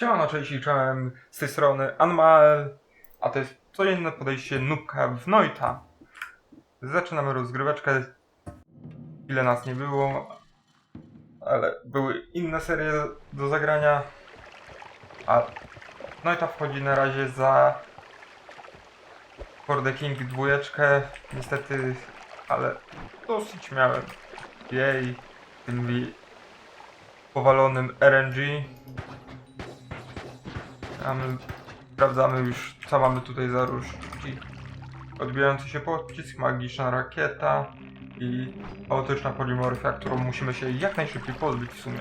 Siemano, cześć i czołem z tej strony Anmael, a to jest codzienne podejście Nubka w Noita. Zaczynamy rozgryweczkę. Ile nas nie było, ale były inne serie do zagrania. A Noita wchodzi na razie za For the King dwójeczkę, niestety, ale dosyć miałem jej tym powalonym RNG. A my sprawdzamy już, co mamy tutaj za różdżki. Odbijający się pocisk, magiczna rakieta i chaotyczna polimorfia, którą musimy się jak najszybciej pozbyć w sumie.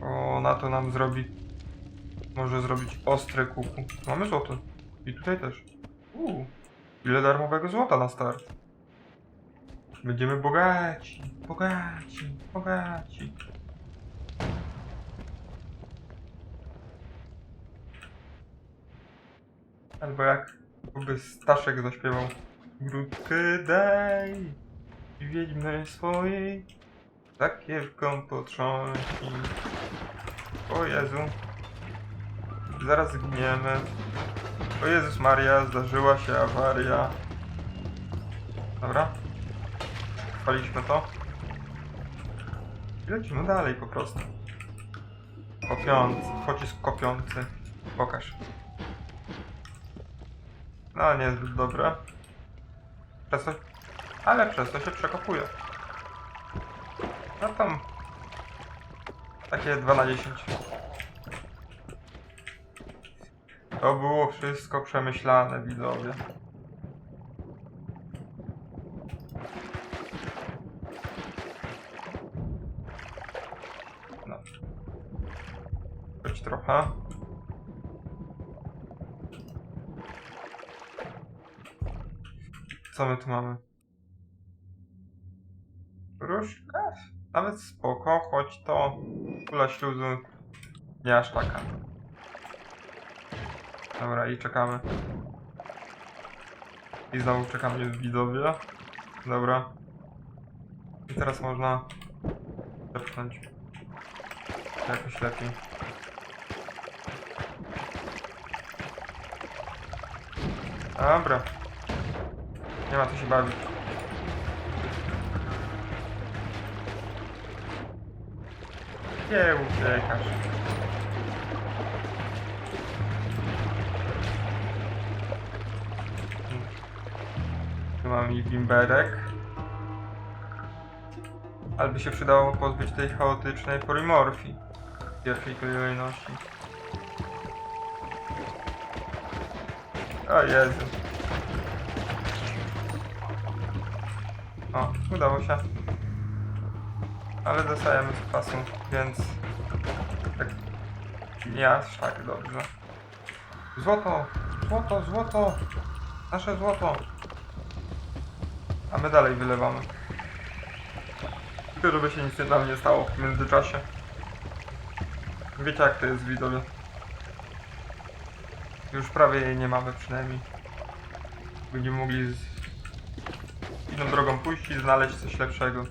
O, na to nam zrobi... Może zrobić ostre kuku. Mamy złoto. I tutaj też. Uuu, ile darmowego złota na start. Będziemy bogaci, bogaci, bogaci. Albo jak by Staszek zaśpiewał. Grudkę daj Wiedźmy swojej Zakiewką potrząśnij O Jezu. Zaraz zginiemy. O Jezus Maria, zdarzyła się awaria. Dobra. Chwaliśmy to. I lecimy dalej po prostu. Kopiący, pocisk kopiący. Pokaż no, niezbyt dobre. Przez to... Ale przez to się przekopuje. No tam... Takie 2 na 10. To było wszystko przemyślane, widzowie. No. Trochę. Co my tu mamy? Różka? Nawet spoko, choć to kula śluzu nie aż taka. Dobra, i czekamy. I znowu czekamy widzowie. Dobra. I teraz można zepchnąć jakoś lepiej. Dobra. Nie ma co się bawić. Nie uciekasz. Tu mam i bimberek. Ale by się przydało pozbyć tej chaotycznej polimorfii. W pierwszej kolejności. O Jezu. Udało się. Ale dostajemy z kwasu, więc... Tak... Nie aż tak dobrze. Złoto! Złoto, złoto! Nasze złoto! A my dalej wylewamy. Tylko żeby się nic nie stało w międzyczasie. Wiecie jak to jest widzowie. Już prawie jej nie mamy przynajmniej. Będziemy mogli inną drogą pójść i znaleźć coś lepszego.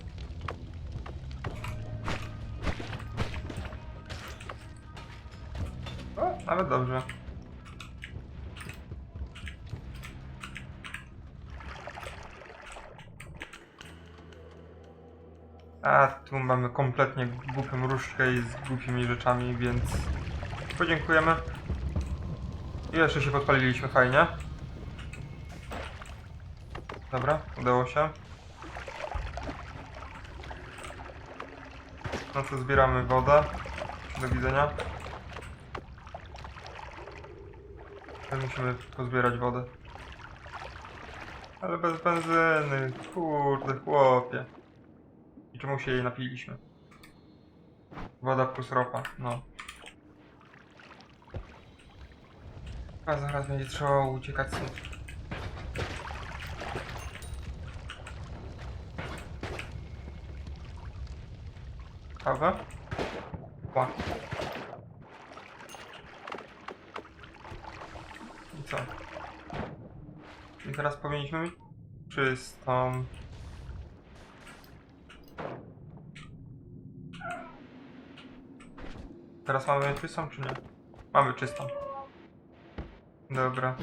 O, nawet dobrze. A tu mamy kompletnie głupią różdżkę i z głupimi rzeczami, więc podziękujemy. I jeszcze się podpaliliśmy fajnie. Dobra, udało się. No to zbieramy wodę. Do widzenia. Teraz musimy pozbierać wodę. Ale bez benzyny. Kurde, chłopie. I czemu się jej napiliśmy? Woda plus ropa, no. A zaraz będzie trzeba uciekać stąd. Kawę? Ła. I co? I teraz powinniśmy mieć czystą. Teraz mamy czystą czy nie? Mamy czystą. Dobra.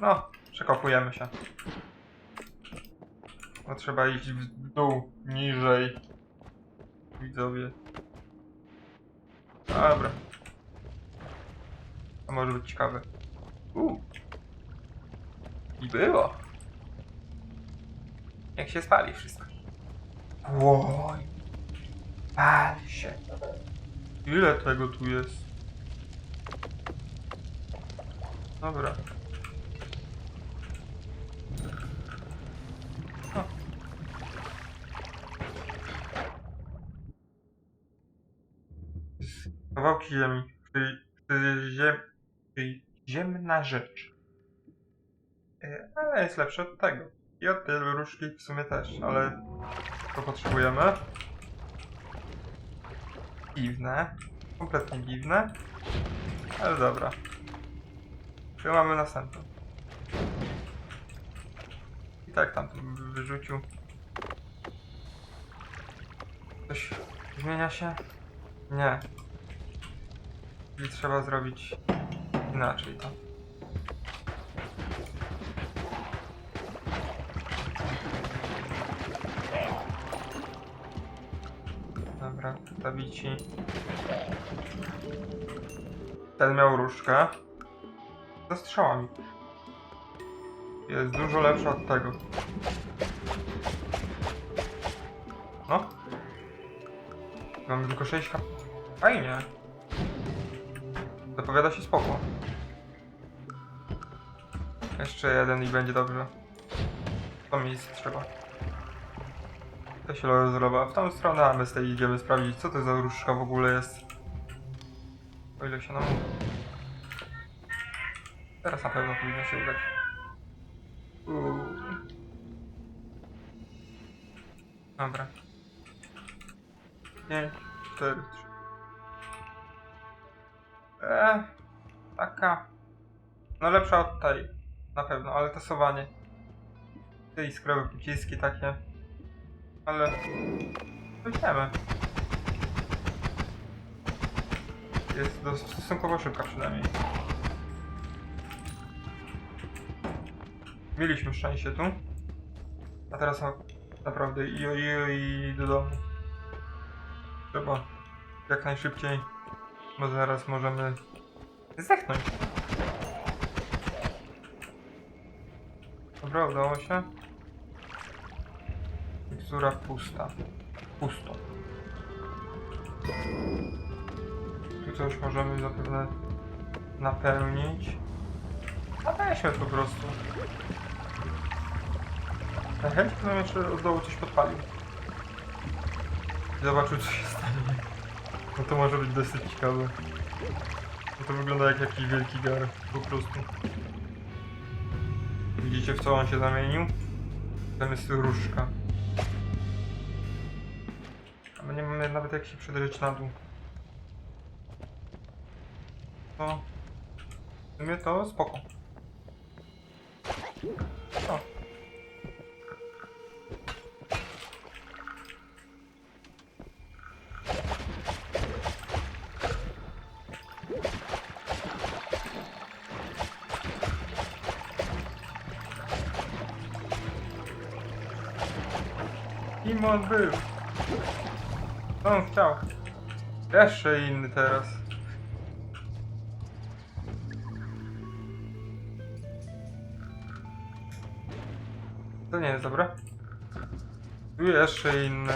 No, przekopujemy się. No trzeba iść w dół, niżej. Widzowie. Dobra. To może być ciekawe. Uuu. I było. Jak się spali wszystko. Łoj. Pali się. Ile tego tu jest? Dobra. Kawałki ziemi, ziem, czyli ziemna rzecz. E, Ale jest lepsze od tego. I od tej różki w sumie też, ale to potrzebujemy. Dziwne. Kompletnie dziwne. Ale dobra. Tu mamy następną. I tak tam wyrzucił. Coś zmienia się? Nie. Czyli trzeba zrobić inaczej to. Dobra, zabici. Ten miał różdżkę. Ze strzałami. Jest dużo lepsza od tego. No. Mamy tylko 6 kap... Fajnie. Zapowiada się spoko. Jeszcze jeden i będzie dobrze. To miejsce trzeba. To się rozroba. W tą stronę, a my z tej idziemy sprawdzić, co to za różdżka w ogóle jest. O ile się nam... Teraz na pewno powinno się udać. Uuu. Dobra. 5, 4, 3. Eee, taka. No lepsza od tej. Na pewno, ale tasowanie. Te iskrowe pociski takie. Ale... Weźmiemy. Jest dosyć stosunkowo szybka przynajmniej. Mieliśmy szczęście tu. A teraz naprawdę i, i, i do domu. Trzeba jak najszybciej, bo zaraz możemy zdechnąć. Dobra, udało się. Mikstura pusta. Pusto. Tu coś możemy zapewne napełnić. A weźmy po prostu. Na chęć to bym jeszcze od dołu coś podpalił. Zobaczył co się. No to może być dosyć ciekawe. No to wygląda jak jakiś wielki gar, po prostu. Widzicie w co on się zamienił? Tam jest różdżka. A my nie mamy nawet jak się przedrzeć na dół. To... W sumie to spoko. Kim on był? Co on chciał? Jeszcze inny teraz. To nie jest dobre. Tu jeszcze inny.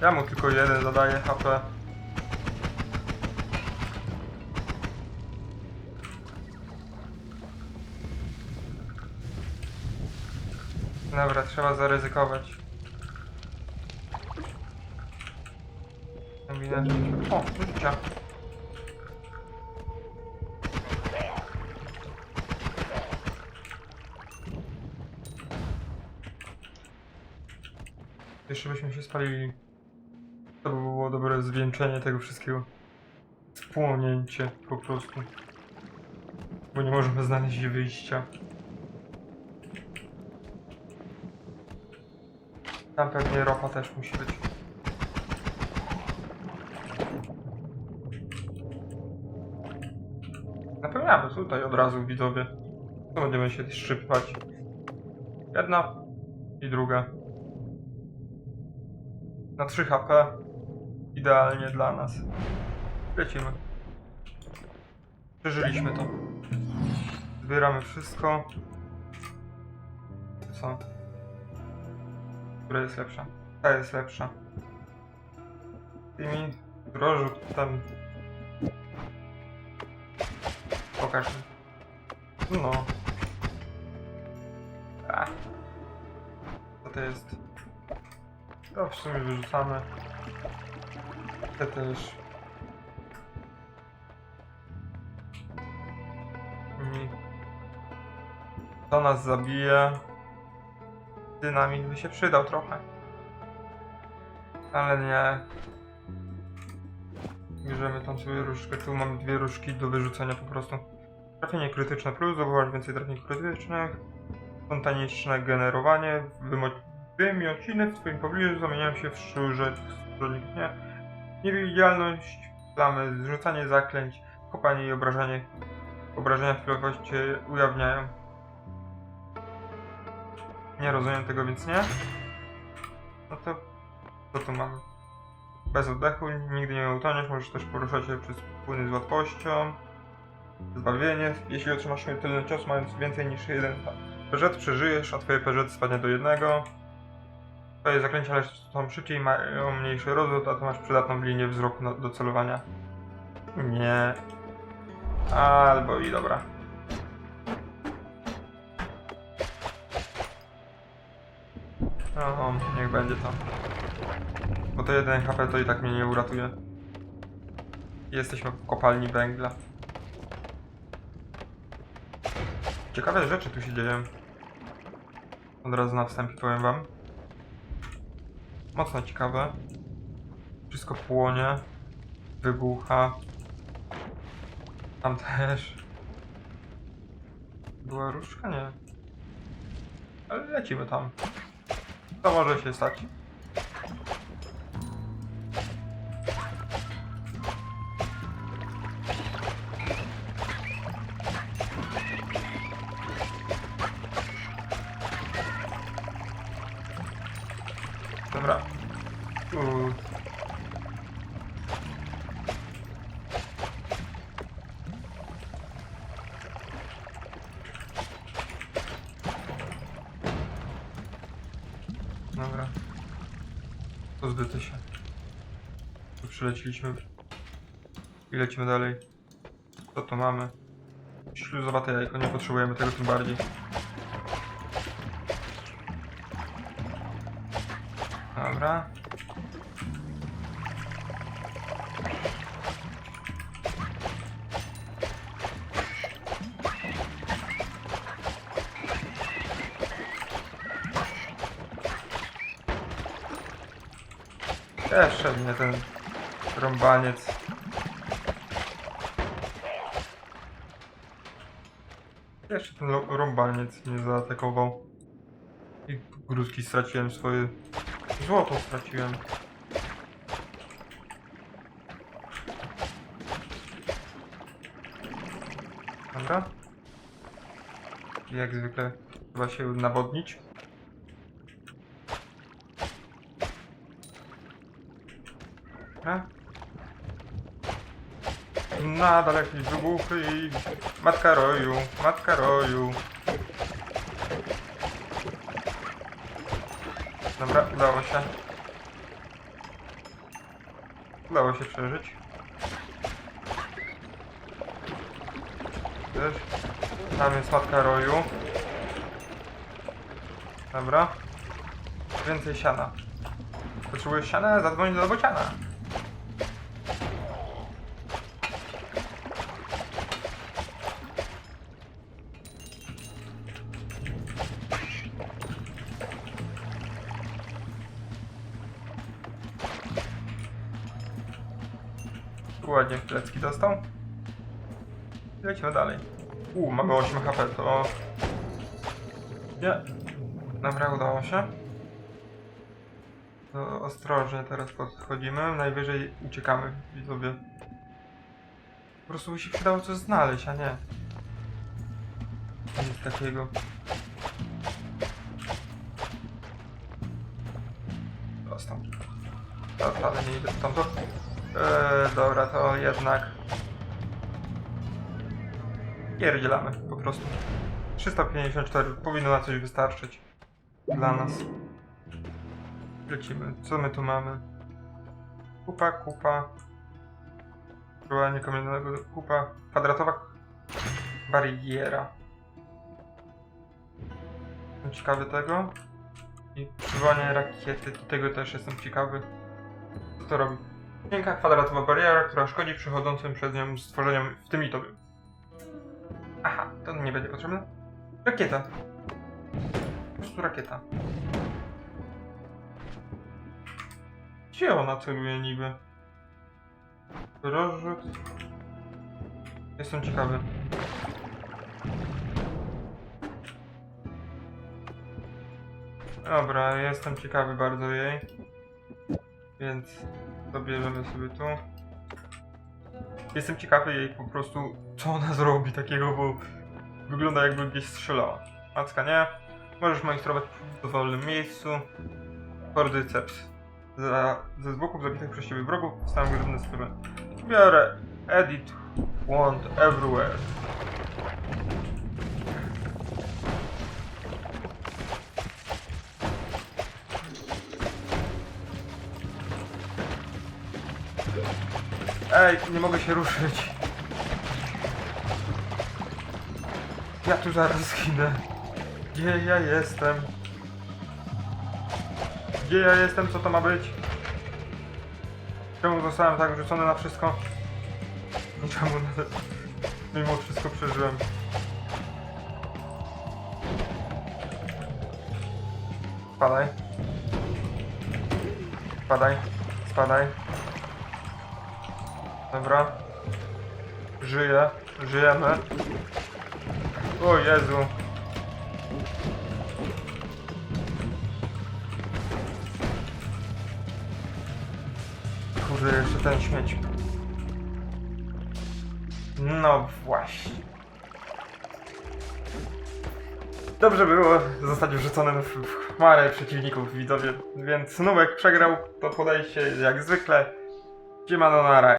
Ja mu tylko jeden zadaję HP. Dobra, trzeba zaryzykować. O, życia. Jeszcze byśmy się spalili. To by było dobre zwieńczenie tego wszystkiego. Spłonięcie po prostu. Bo nie możemy znaleźć wyjścia. Tam pewnie ropa też musi być. Napełniamy tutaj od razu widzowie. To będziemy się szczypać. Jedna i druga. Na 3 HP. Idealnie dla nas. Lecimy. Przeżyliśmy to. Zbieramy wszystko. Co? Która jest lepsza? Ta jest lepsza. Tymi drożdżu tam. Pokaż mi. No. A. Co to jest? To w sumie wyrzucamy. Te też. I to nas zabije. Dynamit by się przydał trochę. Ale nie. Bierzemy tą sobie różdżkę. Tu mam dwie różdżki do wyrzucenia po prostu. Trafienie krytyczne plus, zdobywasz więcej trafień krytycznych. Spontaniczne generowanie. Wymiociny w twoim pobliżu zamieniają się w szczurze. nie. Niewidzialność, plamy, zrzucanie zaklęć, kopanie i obrażanie. Obrażenia w chwilowości ujawniają. Nie rozumiem tego, więc nie. No to co tu mamy? Bez oddechu, nigdy nie utoniesz, możesz też poruszać się przez płyny z łatwością. Zbawienie, jeśli otrzymasz śmiertelny cios mając więcej niż jeden peżet, przeżyjesz, a twoje peżet spadnie do jednego. Twoje zaklęcia lecą szybciej, mają mniejszy rozrzut, a ty masz przydatną linię wzroku do celowania. Nie. Albo i dobra. No, niech będzie to. Bo to jeden HP to i tak mnie nie uratuje. Jesteśmy w kopalni węgla. Ciekawe rzeczy tu się dzieją. Od razu na wstępie powiem wam. Mocno ciekawe. Wszystko płonie. Wybucha. Tam też. Była różdżka? Nie. Ale lecimy tam. To może się stać. Pozbyty się. Tu przyleciliśmy. I lecimy dalej. Co tu mamy? Śluzowate jajko, nie potrzebujemy tego tym bardziej. Jeszcze mnie ten rąbaniec. Jeszcze ten rąbaniec mnie zaatakował. I gruzki straciłem swoje. Złoto straciłem. Dobra. Jak zwykle trzeba się nawodnić. Nadal jakieś wybuchy i matka roju, matka roju. Dobra, udało się. Udało się przeżyć. Też. Tam jest matka roju. Dobra. Więcej siana. Potrzebujesz siana? Zadzwoń do bociana. Ładnie w plecki dostał. Lecimy dalej. U, mamy 8 HP, to... Nie. Dobra, udało się. To ostrożnie teraz podchodzimy, najwyżej uciekamy, widzowie. Po prostu by się przydało coś znaleźć, a nie. Nic takiego. Stąd. To, ale nie idę stąd. Eee, dobra, to jednak... Pierdzielamy, po prostu. 354 powinno na coś wystarczyć. Dla nas. Lecimy. Co my tu mamy? Kupa, kupa. Próbowanie kamiennego kupa. Kwadratowa bariera. Jestem ciekawy tego. I przywołanie rakiety, tego też jestem ciekawy. Co to robi? Miękka kwadratowa bariera, która szkodzi przechodzącym przez nią stworzeniom, w tym i tobie. Aha, to nie będzie potrzebne. Rakieta. Po prostu rakieta. Gdzie ona celuje niby? Rozrzut. Jestem ciekawy. Dobra, jestem ciekawy bardzo jej. Więc dobierzemy sobie tu. Jestem ciekawy jej po prostu, co ona zrobi takiego, bo wygląda jakby gdzieś strzelała. Macka nie. Możesz majstrować w dowolnym miejscu. Kordyceps. Za, ze zwłoków zabitych przez ciebie wrogów wstałem grubne skóry. Biorę Edit Want Everywhere. Ej, nie mogę się ruszyć. Ja tu zaraz zginę. Gdzie ja jestem? Gdzie ja jestem? Co to ma być? Czemu zostałem tak rzucony na wszystko? Niczemu na... Mimo wszystko przeżyłem. Spadaj. Spadaj. Spadaj. Dobra. Żyję. Żyjemy. O Jezu. Kurde, jeszcze ten śmieć. No właśnie. Dobrze było zostać wrzuconym w chmarę przeciwników widzowie, więc Nubek przegrał to podejście jak zwykle. Siemano na